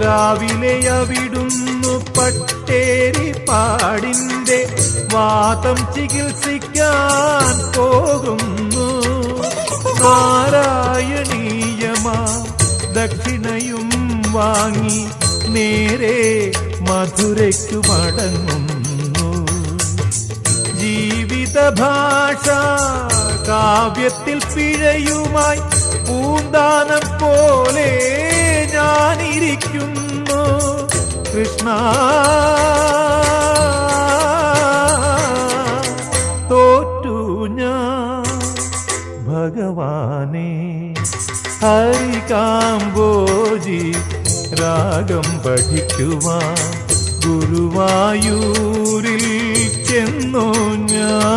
രാവിലെ പട്ടേരി പാടിന്റെ വാദം ചികിത്സിക്കാൻ പോകുന്നു. നാരായണീയമാ ദക്ഷിണയും വാങ്ങി നേരെ മധുരയ്ക്കു മടങ്ങുന്നു. ജീവിത ഭാഷ കാവ്യത്തിൽ പിഴയുമായി പൂന്താനം പോലെ ഞാനിരിക്കുന്നു കൃഷ്ണ തോറ്റു ഞാൻ ഭഗവാനെ. ഹരികാംബോജി രാഗം പഠിക്കുവാൻ ഗുരുവായൂരിൽ ചെന്നു ഞാൻ.